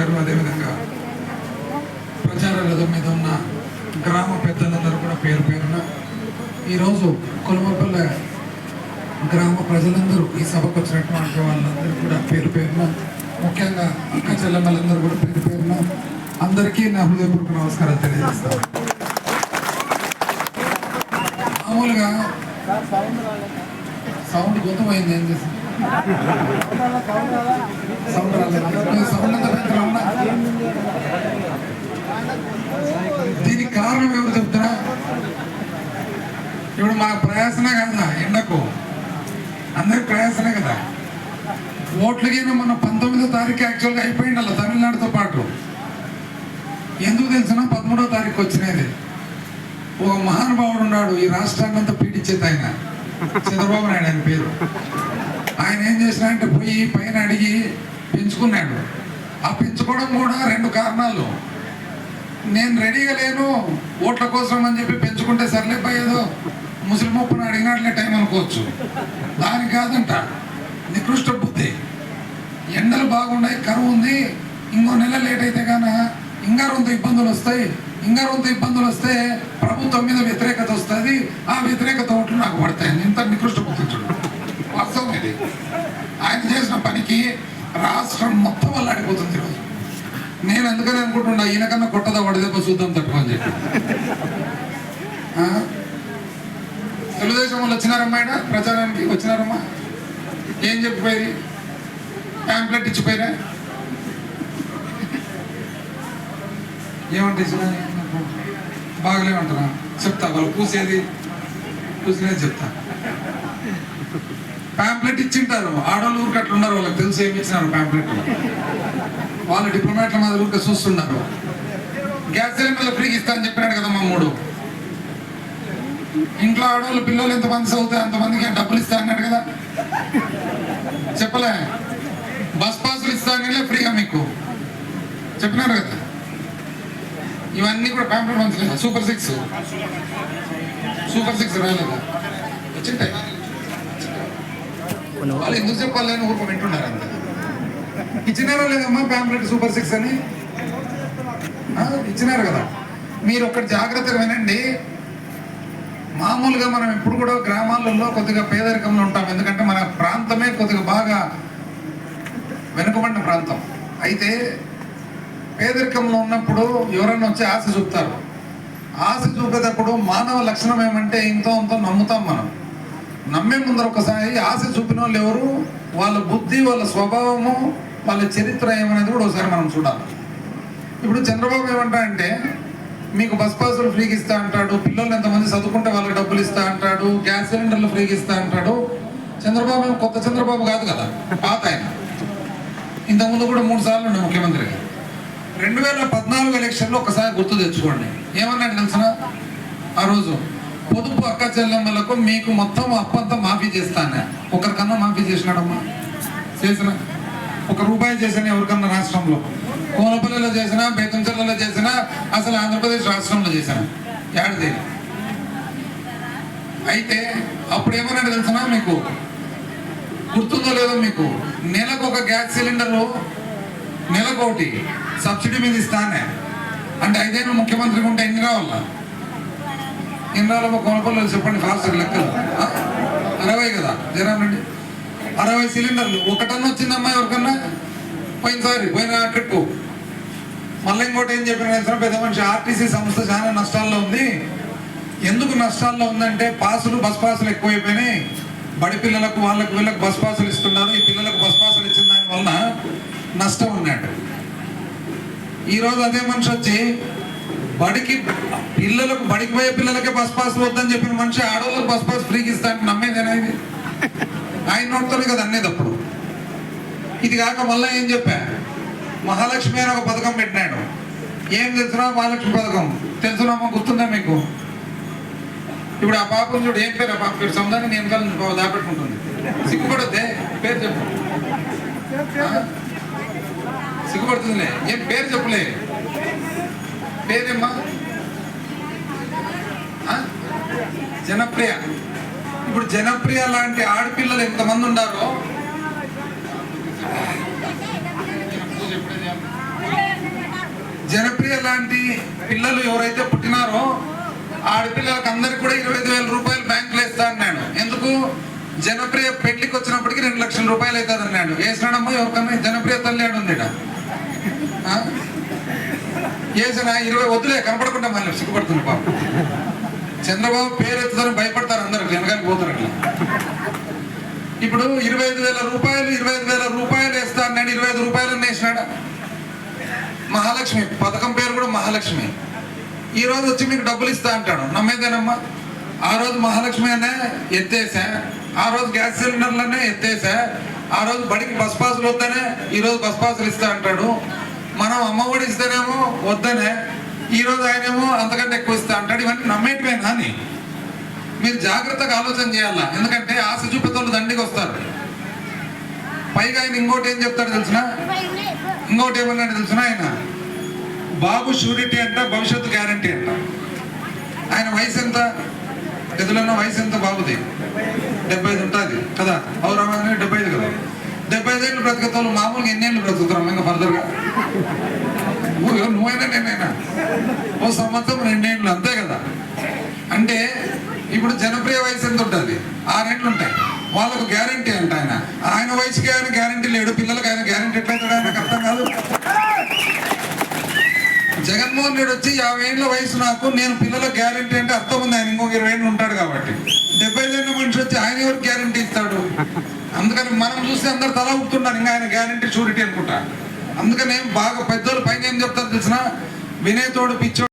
గారు అదేవిధంగా ప్రచార రథం మీద ఉన్న గ్రామ పెద్దలందరూ కూడా పేరు పేరున ఈరోజు కొలమపల్లె గ్రామ ప్రజలందరూ ఈ సభకు వచ్చినటువంటి వాళ్ళందరూ కూడా పేరు పేరున ముఖ్యంగా అక్క చెల్లెమ్మలందరూ కూడా పేరు పేరున అందరికీ నా హృదయపూర్వక నమస్కారాలు తెలియజేస్తాను. మామూలుగా సౌండ్ గొంతమైంది ఏం చేసింది దీనికి కారణం ఎవరు చెప్తారా? ఇప్పుడు మన ప్రయాసనే కదా ఎండకు. అందరి ప్రయాసనే కదా. ఓట్లకైనా మన పంతొమ్మిదో తారీఖు యాక్చువల్గా అయిపోయింది అలా తమిళనాడుతో పాటు. ఎందుకు తెలిసిన? పదమూడో తారీఖు వచ్చినది. ఒక మహానుభావుడు ఉన్నాడు ఈ రాష్ట్రాన్ని అంతా పీడించేది ఆయన. చంద్రబాబు నాయుడు ఆయన పేరు. ఆయన ఏం చేసినాడంటే పోయి పైన అడిగి పెంచుకున్నాడు. ఆ పెంచుకోవడం కూడా రెండు కారణాలు. నేను రెడీగా లేను ఓట్ల కోసం అని చెప్పి పెంచుకుంటే సర్లే పోయేదో ముస్లిం ఒప్పును అడిగినట్లే టైం అనుకోవచ్చు. దానికి కాదంట నికృష్ట బుద్ధి. ఎండలు బాగున్నాయి కరువు ఉంది ఇంకో నెల లేట్ అయితే కానీ ఇంకా రొంత ఇబ్బందులు వస్తాయి. ఇంకా రొంత ఇబ్బందులు వస్తే ప్రభుత్వం మీద వ్యతిరేకత వస్తుంది. ఆ వ్యతిరేకత ఓట్లు నాకు పడతాయి. ఇంత నికృష్ట బుద్ధి చూడండి అర్థం ఇది. ఆయన చేసిన పనికి రాష్ట్రం మొత్తం అల్లాడిపోతుంది ఈరోజు. నేను అందుకని అనుకుంటున్నా ఈయనకన్నా కొట్టదా వడదెబ్బ చూద్దాం తట్టుకొని చెప్పి. తెలుగుదేశం వాళ్ళు వచ్చినారమ్మా ఈడ? ప్రచారానికి వచ్చినారమ్మా? ఏం చెప్పిపోయి ప్యాంప్లెట్ ఇచ్చిపోయినా? ఏమంటే ఇచ్చిన బాగలేమంటారా? చెప్తా వాళ్ళు పూసేది పూసినది చెప్తా. ప్యాంప్లెట్ ఇచ్చింటారు. ఆడవాళ్ళు ఊరికి అట్లా ఉన్నారు వాళ్ళకి తెలుసు ఏమి ఇచ్చినారు ప్యాంప్లెట్ వాళ్ళు డిప్లొమాట్ల మీద ఊరికే చూస్తున్నారు. గ్యాస్ సిలిండర్లు ఫ్రీకి ఇస్తానని చెప్పినాడు కదా మా మూడు ఇంట్లో ఆడవాళ్ళు పిల్లలు ఎంతమంది చదువుతాయి అంతమందికి డబ్బులు ఇస్తా అన్నాడు కదా. చెప్పలే. బస్ పాసులు ఇస్తానే ఫ్రీగా మీకు. చెప్పినారు కదా. ఇవన్నీ కూడా ప్యాంప్లెట్ మంచిగా సూపర్ సిక్స్ సూపర్ సిక్స్ రాలేదా? వచ్చింటాయి. వాళ్ళు ఎందుకు చెప్పాలి అని ఊరుకు వింటున్నారు అంతే. ఇచ్చినారా లేదమ్మా ప్యాంప్లెట్ సూపర్ సిక్స్ అని? ఇచ్చినారు కదా. మీరు ఒకటి జాగ్రత్తగా వినండి. మామూలుగా మనం ఇప్పుడు కూడా గ్రామాలలో కొద్దిగా పేదరికంలో ఉంటాం. ఎందుకంటే మన ప్రాంతమే కొద్దిగా బాగా వెనుకబడిన ప్రాంతం. అయితే పేదరికంలో ఉన్నప్పుడు ఎవరైనా వచ్చి ఆశ చూపుతారు. ఆశ చూపేటప్పుడు మానవ లక్షణం ఏమంటే ఇంతో అంతో నమ్ముతాం మనం. నమ్మే ముందర ఒకసారి ఆశ చూపిన వాళ్ళు ఎవరు? వాళ్ళ బుద్ధి వాళ్ళ స్వభావము వాళ్ళ చరిత్ర ఏమనేది కూడా ఒకసారి మనం చూడాలి. ఇప్పుడు చంద్రబాబు ఏమంటా అంటే మీకు బస్ పాసులు ఫ్రీగా ఇస్తా అంటాడు పిల్లలు ఎంతమంది చదువుకుంటే వాళ్ళకి డబ్బులు ఇస్తా అంటాడు గ్యాస్ సిలిండర్లు ఫ్రీగా ఇస్తా అంటాడు. చంద్రబాబు కొత్త చంద్రబాబు కాదు కదా పాత ఆయన. ఇంతకుముందు కూడా మూడు సార్లు ఉండే ముఖ్యమంత్రిగా రెండు వేల పద్నాలుగు ఎలక్షన్లో ఒకసారి గుర్తు తెచ్చుకోండి. ఏమన్నాడు తెలిసిన ఆ రోజు పొదుపు అక్క చెల్లెమ్మలకు మీకు మొత్తం అప్పంతా మాఫీ చేస్తాను. ఒకరికన్నా మాఫీ చేసినాడమ్మా. చేసిన ఒక రూపాయి చేసిన ఎవరికన్నా రాష్ట్రంలో. కోనపల్లిలో చేసిన బేతంచెల్లలో చేసిన అసలు ఆంధ్రప్రదేశ్ రాష్ట్రంలో చేసిన. ఏడాది అయితే అప్పుడు ఏమన్నాడు తెలిసిన మీకు? గుర్తుందో లేదో మీకు? నెలకు ఒక గ్యాస్ సిలిండరు నెలకోటి సబ్సిడీ మీద ఇస్తానే. అంటే ఐదేళ్ళు ముఖ్యమంత్రి ఉంటే ఎన్ని రావాలా? ఎన్ని కొనపల్లి చెప్పండి ఫాస్ట్ లెక్కలు. అరవై కదా జరానండి అరవై సిలిండర్లు ఒకటన్నా వచ్చిందమ్మా ఎవరికన్నా? పోయినసారి పోయిన ట్రిప్పు. మళ్ళీ ఇంకోటి ఏం చెప్పిన పెద్ద మనిషి ఆర్టీసీ సంస్థ చాలా నష్టాల్లో ఉంది. ఎందుకు నష్టాల్లో ఉందంటే పాసులు బస్ పాసులు ఎక్కువైపోయినాయి. బడి పిల్లలకు వాళ్ళకు వీళ్ళకి బస్ పాసులు ఇస్తున్నారు. ఈ పిల్లలకు బస్ పాసులు ఇచ్చిన దాని వలన నష్టం ఉన్నాడు ఈరోజు అదే మనిషి వచ్చి బడికి పిల్లలకు బడికి పోయే పిల్లలకే బస్ పాస్ వద్దని చెప్పిన మనిషి ఆడవాళ్ళకి బస్ పాస్ ఫ్రీకి ఇస్తా అంటే నమ్మేదేనా ఇది? ఆయన నోటితోనే కదా అనేది అప్పుడు. ఇది కాక మళ్ళీ ఏం చెప్పా? మహాలక్ష్మి అని ఒక పథకం పెట్టినాడు. ఏం తెలుసునా మహాలక్ష్మి పథకం? తెలుసునామా గుర్తుందా మీకు? ఇప్పుడు ఆ పాపం చూడు ఏం పేరు ఆ పాప? పేరు సముదాన్ని నేను వెనకాల దాపెట్టుకుంటుంది. సిగ్గుపడద్దే పేరు చెప్పు. సిగ్గుపడుతుందిలే ఏం పేరు చెప్పలే? పేరేమ్మా? జనప్రియ. ఇప్పుడు జనప్రియ లాంటి ఆడపిల్లలు ఎంతమంది ఉన్నారో జనప్రియ లాంటి పిల్లలు ఎవరైతే పుట్టినారో ఆడపిల్లలకు అందరికి కూడా ఇరవై ఐదు వేల రూపాయలు బ్యాంకులో వేస్తా అన్నాడు. ఎందుకు? జనప్రియ పెళ్ళికి వచ్చినప్పటికి రెండు లక్షల రూపాయలు అవుతుంది అన్నాడు. వేసినాడమ్మా ఎవరికన్నా? జనప్రియ తల్లి ఆడుంది ఈడ. ఇరవై వద్దులే కనపడకుండా మళ్ళీ సిగ్గుపడుతుంది పాప. చంద్రబాబు పేరు ఎత్తుదని భయపడతారు అందరు వెనకాల పోతారు అట్లా ఇప్పుడు ఇరవై ఐదు వేల రూపాయలు ఇరవై ఐదు వేల రూపాయలు వేస్తాను అన్నాడు ఇరవై ఐదు రూపాయలు వేసినాడా? మహాలక్ష్మి పథకం పేరు కూడా మహాలక్ష్మి. ఈ రోజు వచ్చి మీకు డబ్బులు ఇస్తా అంటాడు. నమ్మేదేనమ్మా? ఆ రోజు మహాలక్ష్మి అనే ఎత్తేసా? ఆ రోజు గ్యాస్ సిలిండర్లనే ఎత్తేసా? ఆ రోజు బడికి బస్ పాసులు వద్దనే ఈ రోజు బస్ పాసులు ఇస్తా అంటాడు. మనం అమ్మఒడి ఇస్తేనేమో వద్దనే ఈరోజు ఆయనేమో అంతకంటే ఎక్కువ ఇస్తా అంటాడు. ఇవన్నీ నమ్మేటివేనా అని. మీరు జాగ్రత్తగా ఆలోచన చేయాలా? ఎందుకంటే ఆశ చూపేతోళ్ళు దండికి వస్తారు. పైగా ఆయన ఇంకోటి ఏం చెప్తాడు తెలిసిన? ఇంకోటి ఏమన్నాడు తెలిసిన ఆయన? బాబు షూరిటీ అంట భవిష్యత్తు గ్యారంటీ అంట. ఆయన వయసు ఎంత? ఎదులన్న వయసు ఎంత బాబుది? డెబ్బై ఐదు ఉంటుంది కదా. అవురామాని డెబ్బై ఐదు కదా. డెబ్బై ఐదు ఏళ్ళు బ్రతుకుతావు మామూలుగా ఎన్నేళ్ళు బ్రతుకుతున్నాం ఇంకా ఫర్దర్గా నువ్వు- నువ్వైనా నేనైనా. ఓ సంవత్సరం రెండేళ్ళు అంతే కదా. అంటే ఇప్పుడు జనప్రియ వయసు ఎంత ఉంటుంది? ఆరేళ్ళు ఉంటాయి. వాళ్ళకు గ్యారంటీ అంట ఆయన. ఆయన వయసుకి ఆయన గ్యారంటీ లేడు. పిల్లలకు ఆయన గ్యారంటీ ఎట్లయితే ఆయనకు అర్థం కాదు. జగన్మోహన్ రెడ్డి వచ్చి యాభై ఏళ్ళ వయసు నాకు నేను పిల్లలకు గ్యారంటీ అంటే అర్థం ఉంది. ఆయన ఇంకొక ఇరవై ఏళ్ళు ఉంటాడు కాబట్టి. డెబ్బై ఐదేళ్ళ మనిషి వచ్చి ఆయన ఎవరికి గ్యారంటీ ఇస్తాడు అందుకని మనం చూస్తే అందరు తల ఊపుతున్నారు. ఇంకా ఆయన గ్యారంటీ షూరిటీ అనుకుంటా. అందుకనే బాగా పెద్దోళ్ళు పైన ఏం చెప్తారు తెలిసిన వినయతోడు పిచ్చోడు